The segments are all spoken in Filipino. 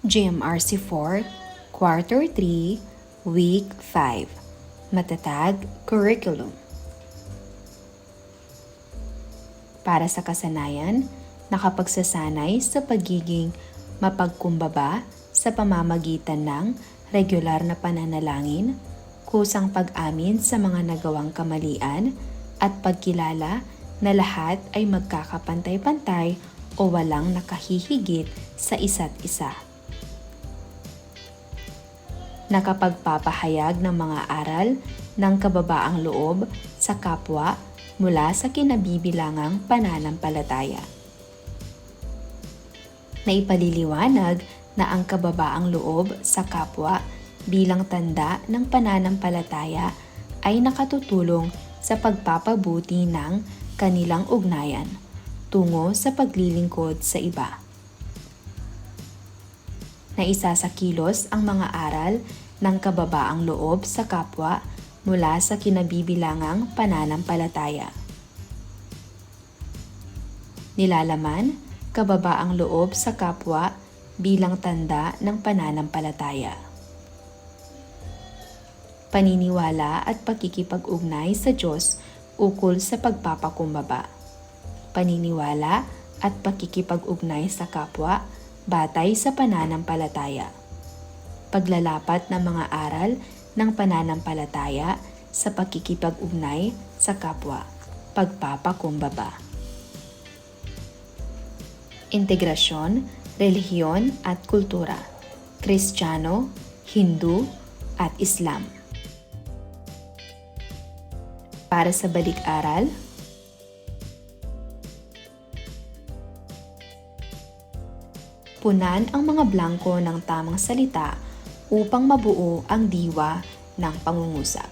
GMRC 4, Quarter 3, Week 5. Matatag Curriculum. Para sa kasanayan, nakapagsasanay sa pagiging mapagkumbaba sa pamamagitan ng regular na pananalangin, kusang pag-amin sa mga nagawang kamalian, at pagkilala na lahat ay magkakapantay-pantay o walang nakahihigit sa isa't isa. Nakapagpapahayag ng mga aral ng kababaang loob sa kapwa mula sa kinabibilangang pananampalataya. Naipaliliwanag na ang kababaang loob sa kapwa bilang tanda ng pananampalataya ay nakatutulong sa pagpapabuti ng kanilang ugnayan tungo sa paglilingkod sa iba. Na isa sa kilos ang mga aral ng kababaang loob sa kapwa mula sa kinabibilangang pananampalataya. Nilalaman, kababaang loob sa kapwa bilang tanda ng pananampalataya. Paniniwala at pakikipag-ugnay sa Diyos ukol sa pagpapakumbaba. Paniniwala at pakikipag-ugnay sa kapwa batay sa pananampalataya. Paglalapat ng mga aral ng pananampalataya sa pakikipag-ugnay sa kapwa. Pagpapakumbaba. Integrasyon, relihiyon at kultura. Kristiyano, Hindu at Islam. Para sa balik-aral, punan ang mga blanko ng tamang salita upang mabuo ang diwa ng pangungusap.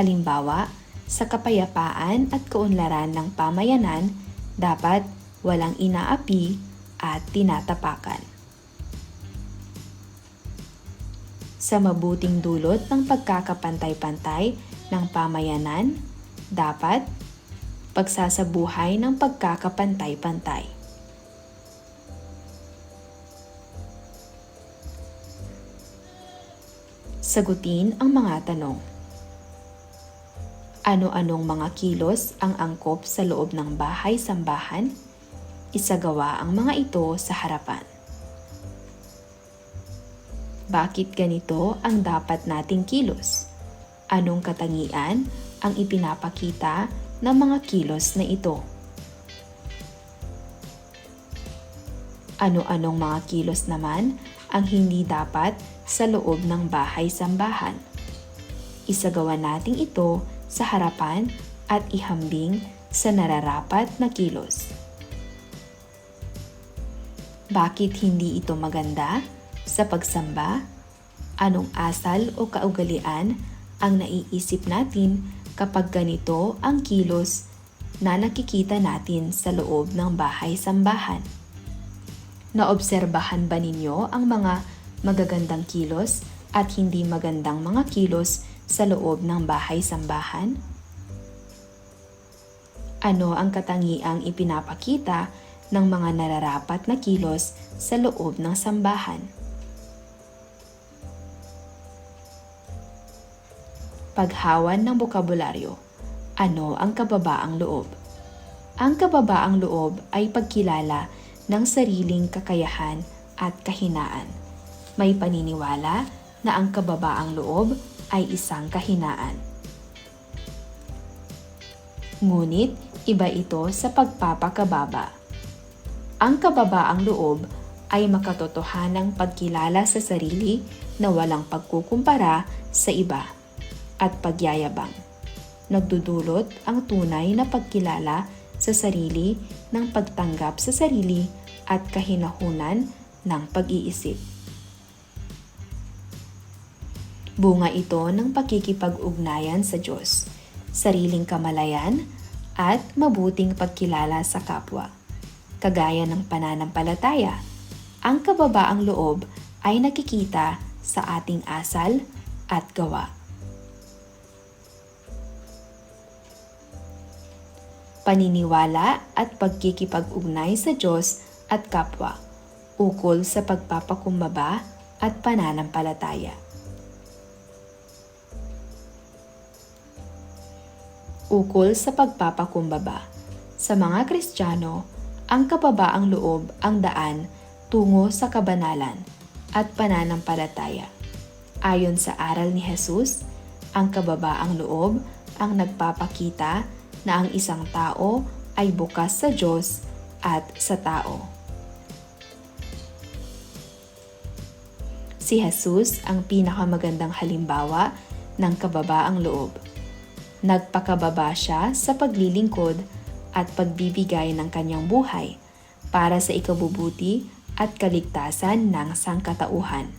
Halimbawa, sa kapayapaan at kaunlaran ng pamayanan, dapat walang inaapi at tinatapakan. Sa mabuting dulot ng pagkakapantay-pantay ng pamayanan, dapat pagsasabuhay ng pagkakapantay-pantay. Sagutin ang mga tanong. Ano-anong mga kilos ang angkop sa loob ng bahay-sambahan? Isagawa ang mga ito sa harapan. Bakit ganito ang dapat nating kilos? Anong katangian ang ipinapakita ng mga kilos na ito? Ano-anong mga kilos naman ang hindi dapat sa loob ng bahay-sambahan? Isagawa nating ito sa harapan at ihambing sa nararapat na kilos. Bakit hindi ito maganda sa pagsamba? Anong asal o kaugalian ang naiisip natin kapag ganito ang kilos na nakikita natin sa loob ng bahay-sambahan? Naobserbahan ba ninyo ang mga magagandang kilos at hindi magandang mga kilos sa loob ng bahay-sambahan? Ano ang katangiang ipinapakita ng mga nararapat na kilos sa loob ng sambahan? Paghawan ng bokabularyo. Ano ang kababaang loob? Ang kababaang loob ay pagkilala ng sariling kakayahan at kahinaan. May paniniwala na ang kababaang loob ay isang kahinaan. Ngunit iba ito sa pagpapakababa. Ang kababaang loob ay makatotohanang pagkilala sa sarili na walang pagkukumpara sa iba at pagyayabang. Nagdudulot ang tunay na pagkilala sa sarili ng pagtanggap sa sarili at kahinahunan ng pag-iisip. Bunga ito ng pakikipag-ugnayan sa Diyos, sariling kamalayan, at mabuting pagkilala sa kapwa. Kagaya ng pananampalataya, ang kababaang loob ay nakikita sa ating asal at gawa. Paniniwala at pagkikipag-ugnay sa Diyos at kapwa ukol sa pagpapakumbaba at pananampalataya. Ukol sa pagpapakumbaba. Sa mga Kristiyano, ang kababaang loob ang daan tungo sa kabanalan at pananampalataya. Ayon sa aral ni Jesus, ang kababaang loob ang nagpapakita na ang isang tao ay bukas sa Diyos at sa tao. Si Jesus ang pinakamagandang halimbawa ng kababaang loob. Nagpakababa siya sa paglilingkod at pagbibigay ng kanyang buhay para sa ikabubuti at kaligtasan ng sangkatauhan.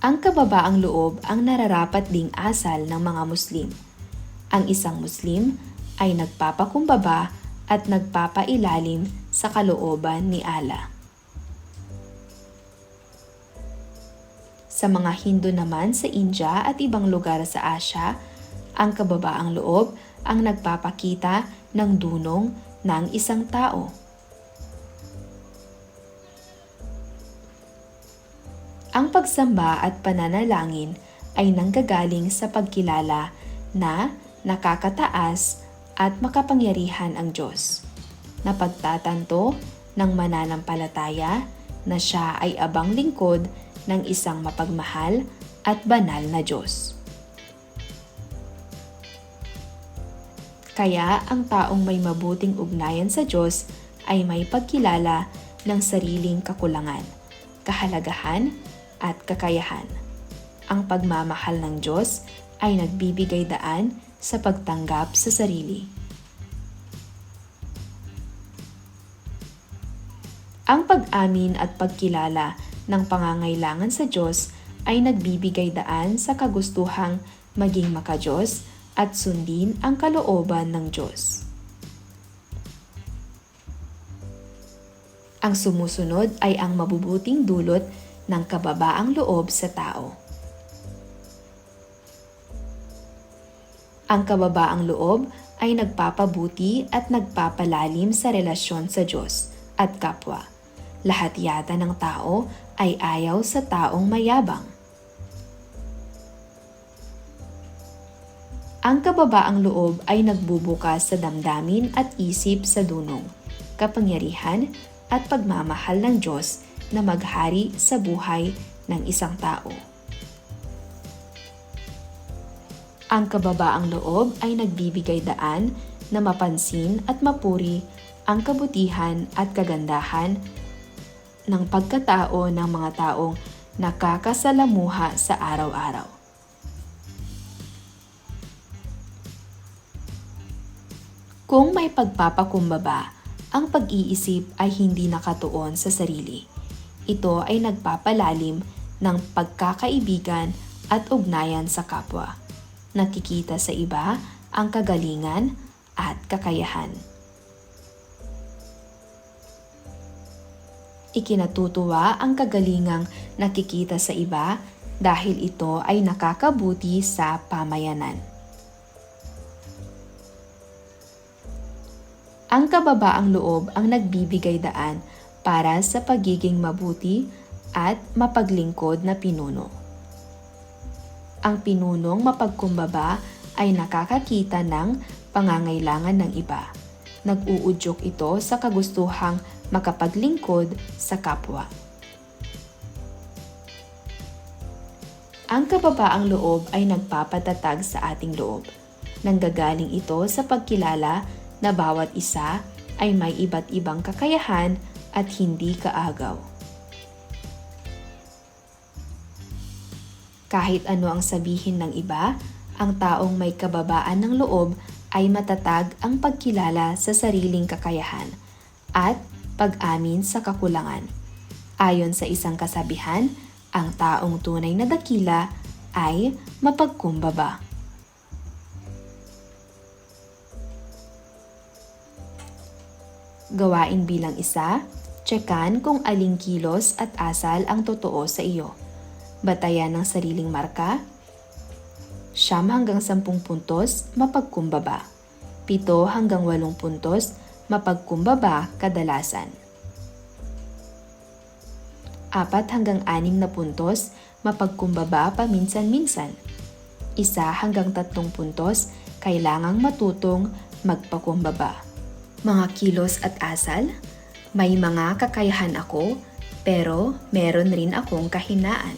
Ang kababaang loob ang nararapat ding asal ng mga Muslim. Ang isang Muslim ay nagpapakumbaba at nagpapailalim sa kalooban ni Allah. Sa mga Hindu naman sa India at ibang lugar sa Asya, ang kababaang loob ang nagpapakita ng dunong ng isang tao. Ang pagsamba at pananalangin ay nanggagaling sa pagkilala na nakakataas at makapangyarihan ang Diyos. Napagtatanto ng mananampalataya na siya ay abang lingkod ng isang mapagmahal at banal na Diyos. Kaya ang taong may mabuting ugnayan sa Diyos ay may pagkilala ng sariling kakulangan, kahalagahan at kakayahan. Ang pagmamahal ng Diyos ay nagbibigay daan sa pagtanggap sa sarili. Ang pag-amin at pagkilala ng pangangailangan sa Diyos ay nagbibigay daan sa kagustuhang maging makajos at sundin ang kalooban ng Diyos. Ang sumusunod ay ang mabubuting dulot ng kababaang loob sa tao. Ang kababaang loob ay nagpapabuti at nagpapalalim sa relasyon sa Diyos at kapwa. Lahat yata ng tao ay ayaw sa taong mayabang. Ang kababaang loob ay nagbubukas sa damdamin at isip sa dunong, kapangyarihan at pagmamahal ng Diyos na maghari sa buhay ng isang tao. Ang kababaang loob ay nagbibigay daan na mapansin at mapuri ang kabutihan at kagandahan ng pagkatao ng mga taong nakakasalamuha sa araw-araw. Kung may pagpapakumbaba, ang pag-iisip ay hindi nakatuon sa sarili. Ito ay nagpapalalim ng pagkakaibigan at ugnayan sa kapwa. Nakikita sa iba ang kagalingan at kakayahan. Ikinatutuwa ang kagalingang nakikita sa iba dahil ito ay nakakabuti sa pamayanan. Ang kababaang loob ang nagbibigay daan para sa pagiging mabuti at mapaglingkod na pinuno. Ang pinunong mapagkumbaba ay nakakakita ng pangangailangan ng iba. Nag-uudyok ito sa kagustuhang makapaglingkod sa kapwa. Ang kababaang loob ay nagpapatatag sa ating loob. Nanggagaling ito sa pagkilala na bawat isa ay may iba't ibang kakayahan at hindi kaagaw. Kahit ano ang sabihin ng iba, ang taong may kababaan ng loob ay matatag ang pagkilala sa sariling kakayahan at pag-amin sa kakulangan. Ayon sa isang kasabihan, ang taong tunay na dakila ay mapagkumbaba. Gawain bilang isa, tsekan kung aling kilos at asal ang totoo sa iyo. Batayan ng sariling marka, siyam hanggang sampung puntos, mapagkumbaba. Pito hanggang walong puntos, mapagkumbaba kadalasan. Apat hanggang anim na puntos, mapagkumbaba paminsan-minsan. Isa hanggang tatlong puntos, kailangang matutong magpakumbaba. Mga kilos at asal, may mga kakayahan ako, pero meron rin akong kahinaan.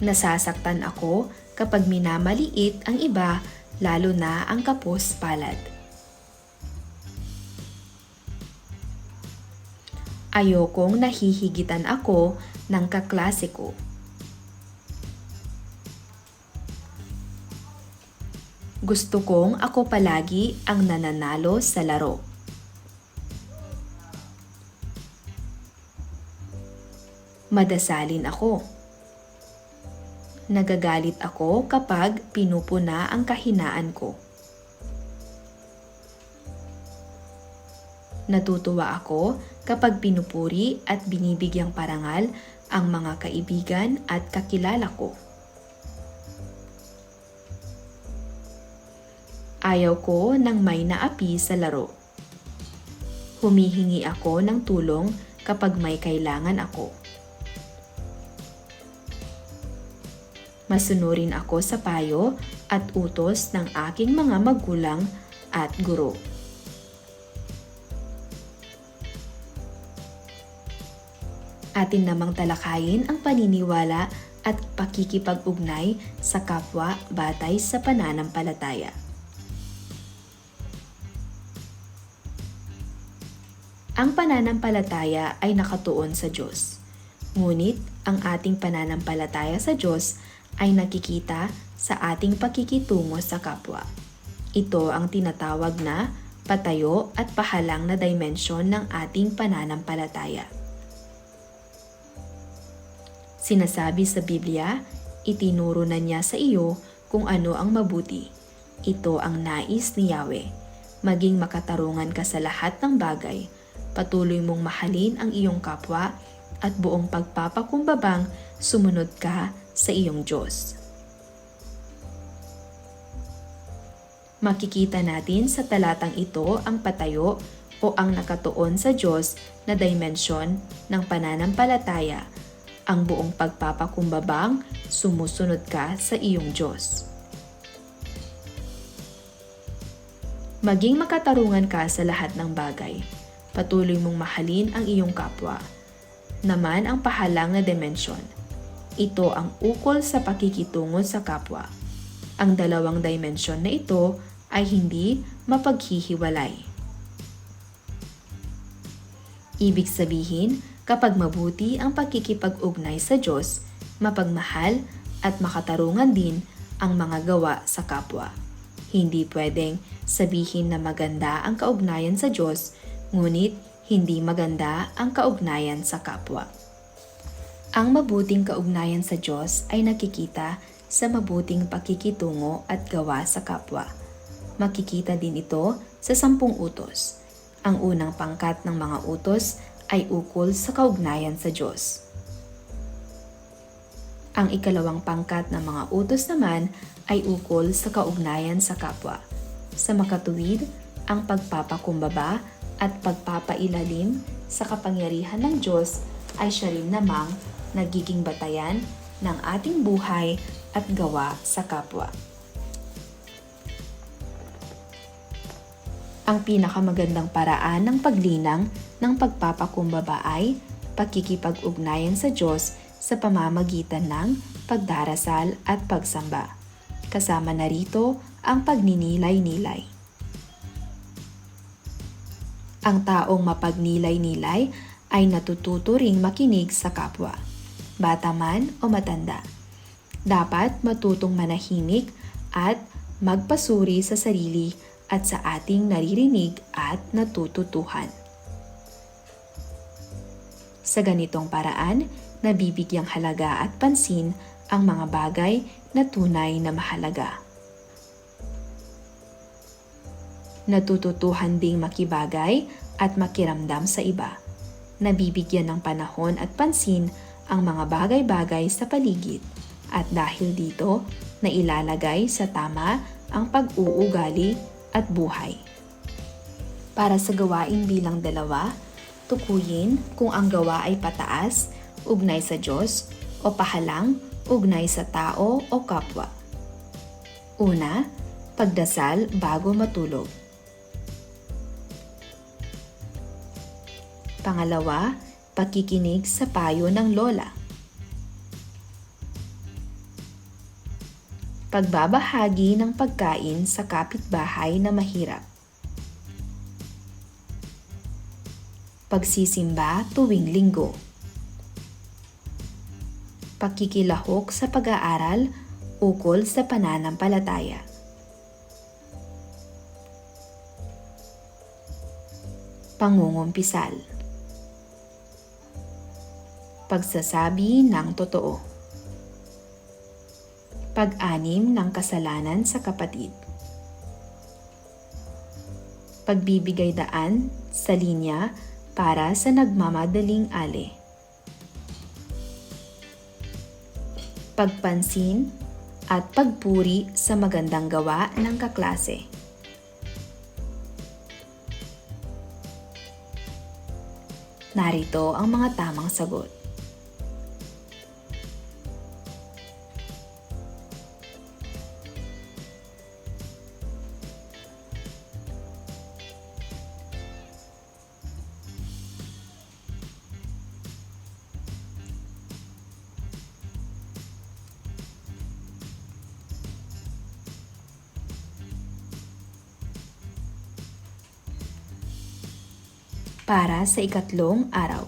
Nasasaktan ako kapag minamaliit ang iba, lalo na ang kapos palad. Ayokong nahihigitan ako ng kaklase ko. Gusto kong ako palagi ang nananalo sa laro. Madasalin ako. Nagagalit ako kapag pinupuna ang kahinaan ko. Natutuwa ako kapag pinupuri at binibigyang parangal ang mga kaibigan at kakilala ko. Ayaw ko ng may naapi sa laro. Humihingi ako ng tulong kapag may kailangan ako. Masunurin ako sa payo at utos ng aking mga magulang at guro. Atin namang talakayin ang paniniwala at pakikipag-ugnay sa kapwa batay sa pananampalataya. Ang pananampalataya ay nakatuon sa Diyos. Ngunit ang ating pananampalataya sa Diyos ay nakikita sa ating pakikitungo sa kapwa. Ito ang tinatawag na patayo at pahalang na dimensyon ng ating pananampalataya. Sinasabi sa Biblia, itinuro na niya sa iyo kung ano ang mabuti. Ito ang nais ni Yahweh. Maging makatarungan ka sa lahat ng bagay. Patuloy mong mahalin ang iyong kapwa at buong pagpapakumbabang sumunod ka sa iyong Diyos. Makikita natin sa talatang ito ang patayo o ang nakatuon sa Diyos na dimensyon ng pananampalataya ang buong pagpapakumbabang sumusunod ka sa iyong Diyos. Maging makatarungan ka sa lahat ng bagay. Patuloy mong mahalin ang iyong kapwa. Naman ang pahalang na dimensyon. Ito ang ukol sa pakikitungo sa kapwa. Ang dalawang dimensyon na ito ay hindi mapaghihiwalay. Ibig sabihin, kapag mabuti ang pagkikipag-ugnay sa Diyos, mapagmahal at makatarungan din ang mga gawa sa kapwa. Hindi pwedeng sabihin na maganda ang kaugnayan sa Diyos, ngunit hindi maganda ang kaugnayan sa kapwa. Ang mabuting kaugnayan sa Diyos ay nakikita sa mabuting pakikitungo at gawa sa kapwa. Makikita din ito sa sampung utos. Ang unang pangkat ng mga utos ay ukol sa kaugnayan sa Diyos. Ang ikalawang pangkat ng mga utos naman ay ukol sa kaugnayan sa kapwa. Sa makatuwid, ang pagpapakumbaba at pagpapailalim sa kapangyarihan ng Diyos ay siya rin namang nagiging batayan ng ating buhay at gawa sa kapwa. Ang pinakamagandang paraan ng paglinang ng pagpapakumbaba ay pakikipag-ugnayan sa Diyos sa pamamagitan ng pagdarasal at pagsamba. Kasama na rito ang pagninilay-nilay. Ang taong mapagnilay-nilay ay natututo ring makinig sa kapwa, bata man o matanda. Dapat matutong manahimik at magpasuri sa sarili at sa ating naririnig at natututuhan. Sa ganitong paraan, nabibigyang halaga at pansin ang mga bagay na tunay na mahalaga. Natututuhan ding makibagay at makiramdam sa iba. Nabibigyan ng panahon at pansin ang mga bagay-bagay sa paligid at dahil dito, na ilalagay sa tama ang pag-uugali at buhay. Para sa gawain bilang dalawa, tukuyin kung ang gawa ay pataas, ugnay sa Diyos, o pahalang, ugnay sa tao o kapwa. Una, pagdasal bago matulog. Pangalawa, pakikinig sa payo ng lola. Pagbabahagi ng pagkain sa kapitbahay na mahirap. Pagsisimba tuwing linggo. Pakikilahok sa pag-aaral ukol sa pananampalataya. Pangungumpisal Pagsasabi ng totoo Pag-anim ng kasalanan sa kapatid Pagbibigay daan sa linya para sa nagmamadaling ali. Pagpansin at pagpuri sa magandang gawa ng kaklase. Narito ang mga tamang sagot. Para sa ikatlong araw.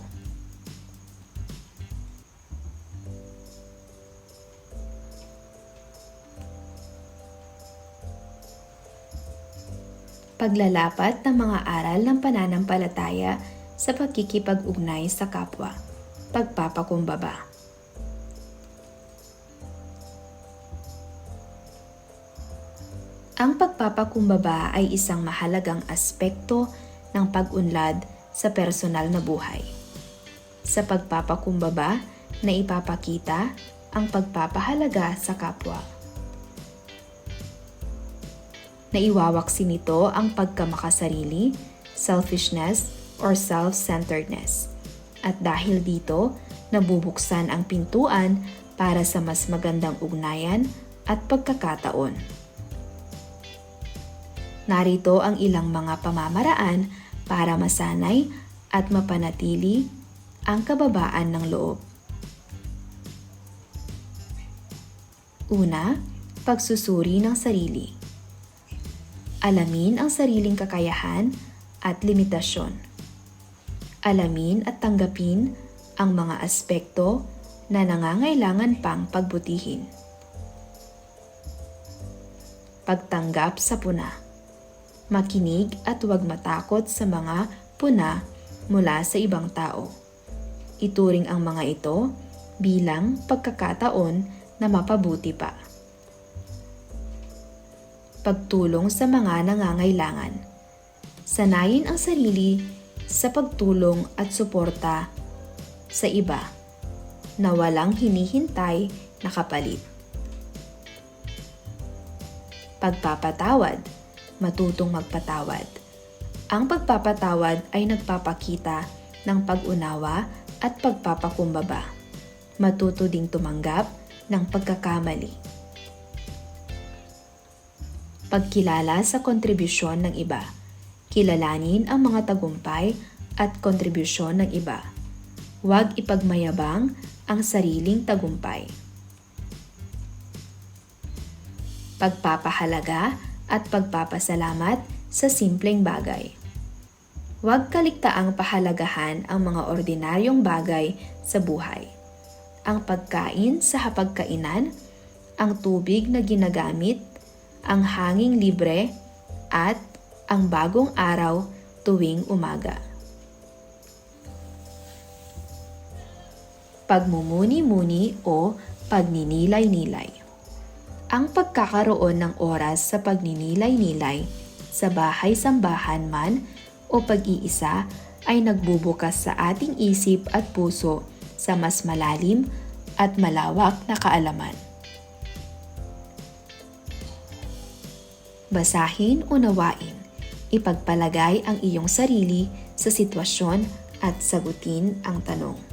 Paglalapat ng mga aral ng pananampalataya sa pagkikipag-ugnay sa kapwa. Pagpapakumbaba. Ang pagpapakumbaba ay isang mahalagang aspekto ng pag-unlad sa personal na buhay. Sa pagpapakumbaba na ipapakita ang pagpapahalaga sa kapwa. Naiwawaksin nito ang pagkamakasarili, selfishness, or self-centeredness. At dahil dito, nabubuksan ang pintuan para sa mas magandang ugnayan at pagkakataon. Narito ang ilang mga pamamaraan para masanay at mapanatili ang kababaan ng loob. Una, pagsusuri ng sarili. Alamin ang sariling kakayahan at limitasyon. Alamin at tanggapin ang mga aspekto na nangangailangan pang pagbutihin. Pagtanggap sa puna makinig at huwag matakot sa mga puna mula sa ibang tao. Ituring ang mga ito bilang pagkakataon na mapabuti pa. Pagtulong sa mga nangangailangan. Sanayin ang sarili sa pagtulong at suporta sa iba na walang hinihintay na kapalit. Pagpapatawad matutong magpatawad. Ang pagpapatawad ay nagpapakita ng pag-unawa at pagpapakumbaba. Matuto ding tumanggap ng pagkakamali. Pagkilala sa kontribusyon ng iba. Kilalanin ang mga tagumpay at kontribusyon ng iba. Huwag ipagmayabang ang sariling tagumpay. Pagpapahalaga at pagpapasalamat sa simpleng bagay. Huwag kaligtaang pahalagahan ang mga ordinaryong bagay sa buhay. Ang pagkain sa hapagkainan, ang tubig na ginagamit, ang hanging libre, at ang bagong araw tuwing umaga. Pagmumuni-muni o pagninilay-nilay ang pagkakaroon ng oras sa pagninilay-nilay sa bahay-sambahan man o pag-iisa ay nagbubukas sa ating isip at puso sa mas malalim at malawak na kaalaman. Basahin, unawain. Ipagpalagay ang iyong sarili sa sitwasyon at sagutin ang tanong.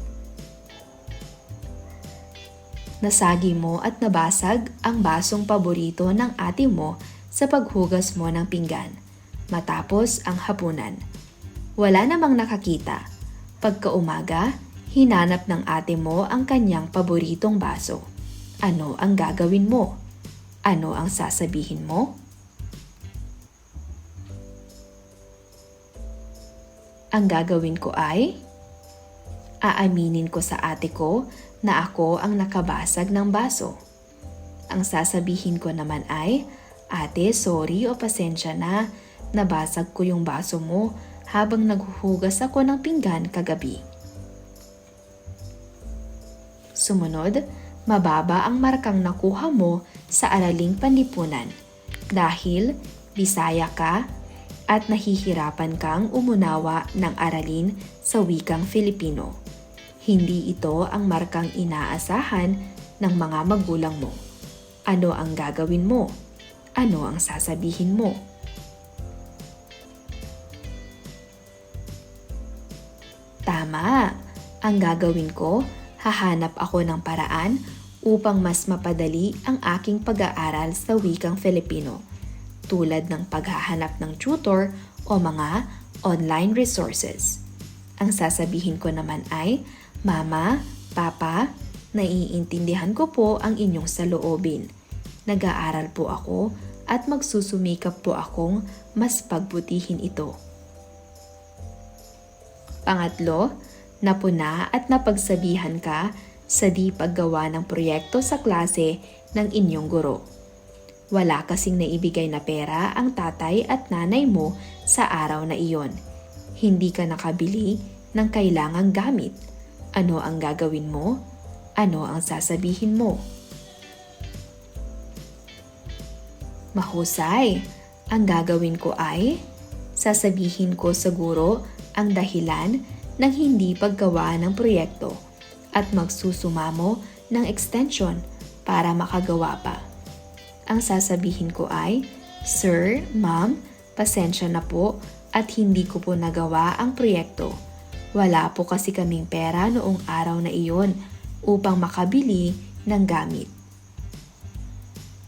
Nasagi mo at nabasag ang basong paborito ng ate mo sa paghugas mo ng pinggan matapos ang hapunan. Wala namang nakakita. Pagkaumaga, hinanap ng ate mo ang kanyang paboritong baso. Ano ang gagawin mo? Ano ang sasabihin mo? Ang gagawin ko ay aaminin ko sa ate ko na ako ang nakabasag ng baso. Ang sasabihin ko naman ay, Ate, sorry o pasensya na, nabasag ko yung baso mo habang naghuhugas ako ng pinggan kagabi. Sumunod, mababa ang markang nakuha mo sa araling panlipunan dahil Bisaya ka at nahihirapan kang umunawa ng aralin sa wikang Filipino. Hindi ito ang markang inaasahan ng mga magulang mo. Ano ang gagawin mo? Ano ang sasabihin mo? Tama! Ang gagawin ko, hahanap ako ng paraan upang mas mapadali ang aking pag-aaral sa wikang Filipino, tulad ng paghahanap ng tutor o mga online resources. Ang sasabihin ko naman ay, Mama, Papa, naiintindihan ko po ang inyong saloobin. Nag-aaral po ako at magsusumikap po akong mas pagbutihin ito. Pangatlo, napuna at napagsabihan ka sa di paggawa ng proyekto sa klase ng inyong guro. Wala kasing naibigay na pera ang tatay at nanay mo sa araw na iyon. Hindi ka nakabili ng kailangang gamit. Ano ang gagawin mo? Ano ang sasabihin mo? Mahusay. Ang gagawin ko ay, sasabihin ko sa guro ang dahilan ng hindi paggawa ng proyekto at magsusumamo ng extension para makagawa pa. Ang sasabihin ko ay, Sir, Ma'am, pasensya na po at hindi ko po nagawa ang proyekto. Wala po kasi kaming pera noong araw na iyon upang makabili ng gamit.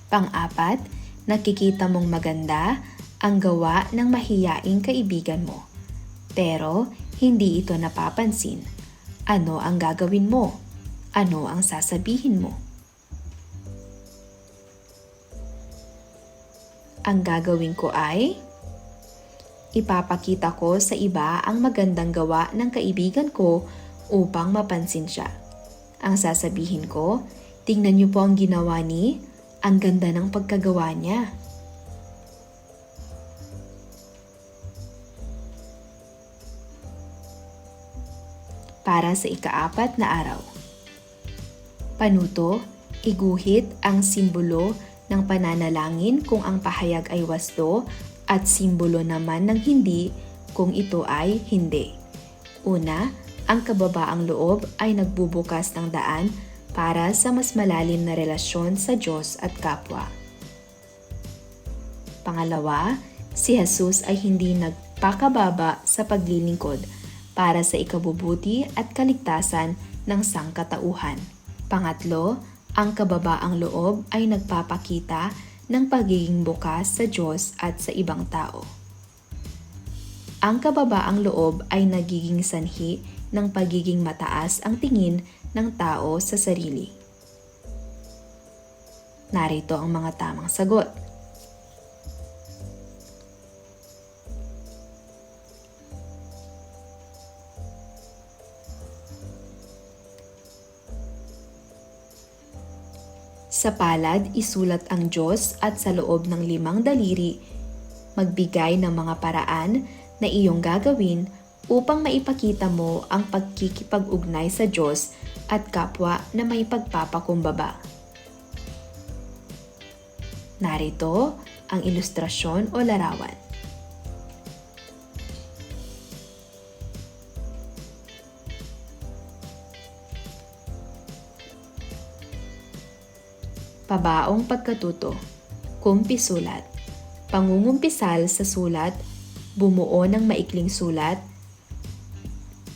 Pang-apat, nakikita mong maganda ang gawa ng mahiyaing kaibigan mo. Pero hindi ito napapansin. Ano ang gagawin mo? Ano ang sasabihin mo? Ang gagawin ko ay ipapakita ko sa iba ang magandang gawa ng kaibigan ko upang mapansin siya. Ang sasabihin ko, tingnan niyo po ang ginawa ni, ang ganda ng pagkagawa niya. para sa ikaapat na araw. Panuto, iguhit ang simbolo ng pananalangin kung ang pahayag ay wasto at simbolo naman ng hindi kung ito ay hindi. Una, ang kababaang loob ay nagbubukas ng daan para sa mas malalim na relasyon sa Diyos at kapwa. Pangalawa, si Jesus ay hindi nagpakababa sa paglilingkod para sa ikabubuti at kaligtasan ng sangkatauhan. Pangatlo, ang kababaang loob ay nagpapakita ng pagiging bukas sa Diyos at sa ibang tao. Ang kababaang loob ay nagiging sanhi ng pagiging mataas ang tingin ng tao sa sarili. Narito ang mga tamang sagot. Sa palad, isulat ang Diyos at sa loob ng limang daliri, magbigay ng mga paraan na iyong gagawin upang maipakita mo ang pagkikipag-ugnay sa Diyos at kapwa na may pagpapakumbaba. Narito ang ilustrasyon o larawan. Pabaong pagkatuto. Kumpi sulat. Pangungumpisal sa sulat, bumuo ng maikling sulat,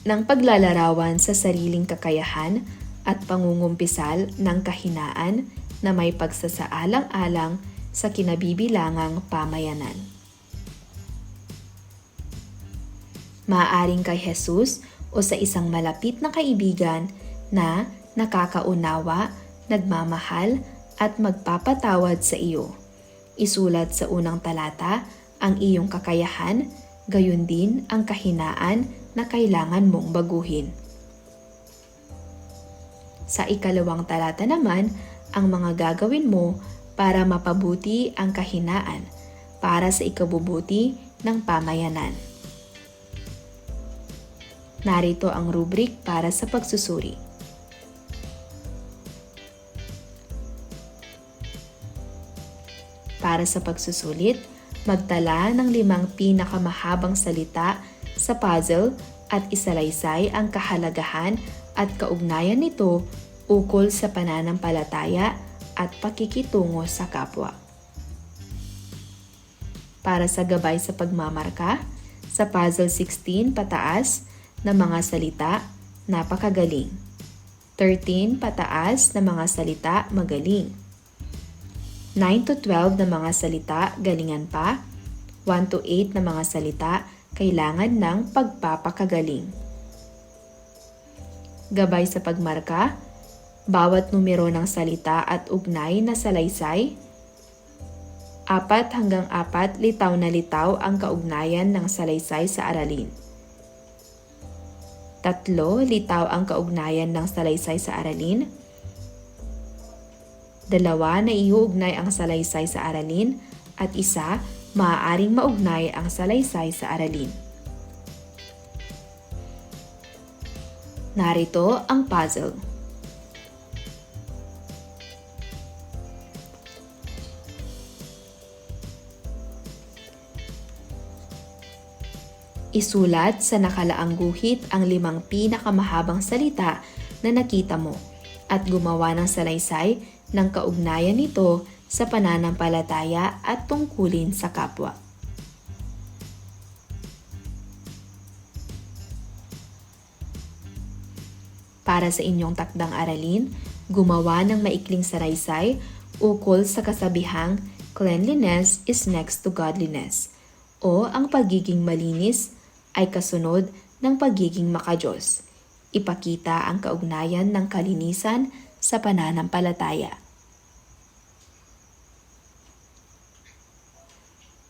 ng paglalarawan sa sariling kakayahan at pangungumpisal ng kahinaan na may pagsasaalang-alang sa kinabibilangang pamayanan. Maaring kay Jesus o sa isang malapit na kaibigan na nakakaunawa, nagmamahal at magpapatawad sa iyo. Isulat sa unang talata ang iyong kakayahan, gayon din ang kahinaan na kailangan mong baguhin. Sa ikalawang talata naman, ang mga gagawin mo para mapabuti ang kahinaan para sa ikabubuti ng pamayanan. Narito ang rubrik para sa pagsusuri. Para sa pagsusulit, magtala ng limang pinakamahabang salita sa puzzle at isalaysay ang kahalagahan at kaugnayan nito ukol sa pananampalataya at pakikitungo sa kapwa. Para sa gabay sa pagmamarka, sa puzzle 16 pataas na mga salita, napakagaling. 13 pataas na mga salita, magaling. 9 to 12 na mga salita, galingan pa. 1 to 8 na mga salita, kailangan ng pagpapakagaling. Gabay sa pagmarka, bawat numero ng salita at ugnay na salaysay. Apat hanggang apat litaw na litaw ang kaugnayan ng salaysay sa aralin. Tatlo, litaw ang kaugnayan ng salaysay sa aralin. Dalawa na iuugnay ang salaysay sa aralin at isa, maaaring maugnay ang salaysay sa aralin. Narito ang puzzle. Isulat sa nakalaang guhit ang limang pinakamahabang salita na nakita mo at gumawa ng salaysay ng kaugnayan nito sa pananampalataya at tungkulin sa kapwa. Para sa inyong takdang aralin, gumawa ng maikling saraysay ukol sa kasabihang cleanliness is next to godliness o ang pagiging malinis ay kasunod ng pagiging makajos. Ipakita ang kaugnayan ng kalinisan sa pananampalataya.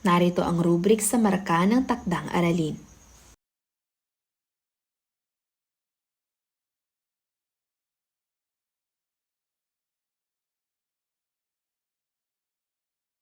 Narito ang rubrik sa marka ng takdang aralin.